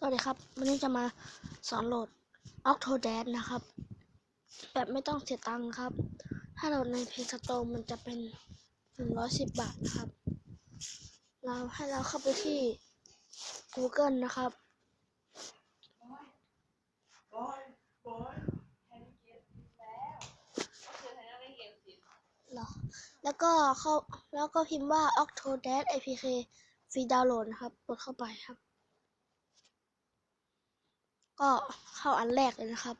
สวัสดีครับ วันนี้จะมาสอนโหลด Octodad นะครับ แบบไม่ต้องเสียตังค์ครับ ถ้าโหลดใน Play Store มันจะเป็น 110 บาทนะครับ เราให้เราเข้าไปที่ Google นะครับ แล้วแฮนด์ไม่เกมสิเหรอแล้วก็เข้าแล้วก็พิมพ์ว่า Octodad APK ฟรีดาวน์โหลดนะครับกดเข้าไปครับ ก็เข้าอันแรกเลยนะครับ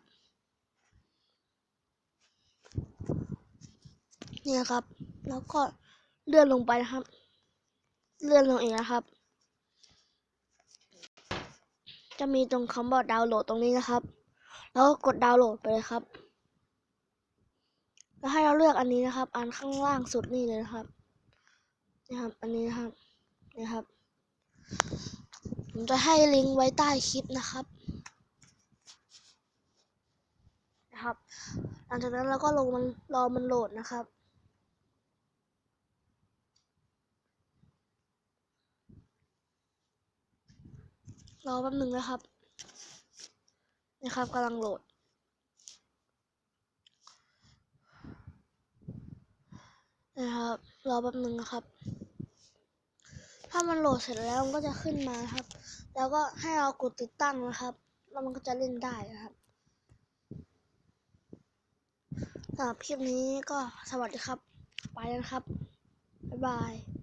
นี่นะครับ แล้วก็เลื่อนลงไปนะครับ เลื่อนลงอีกนะครับ จะมีตรงคำว่าดาวน์โหลดตรงนี้นะครับ แล้วก็กดดาวน์โหลดไปเลยครับแล้วให้เราเลือกอันนี้นะครับ อันข้างล่างสุดนี่เลยนะครับนะครับ อันนี้นะครับนี่ครับ ผมจะให้ลิงก์ไว้ใต้คลิปนะครับ นะครับ หลังจากนั้นเราก็ลงมันรอมันโหลดนะครับ รอแป๊บหนึ่งนะครับนะครับกำลังโหลด นะครับรอแป๊บหนึ่งนะครับ ถ้ามันโหลดเสร็จแล้วมันก็จะขึ้นมาครับ แล้วก็ให้เรากดติดตั้งนะครับ แล้วมันก็จะเล่นได้นะครับ สำหรับคลิปนี้ก็สวัสดีครับ ไปแล้วนะครับ บ๊ายบาย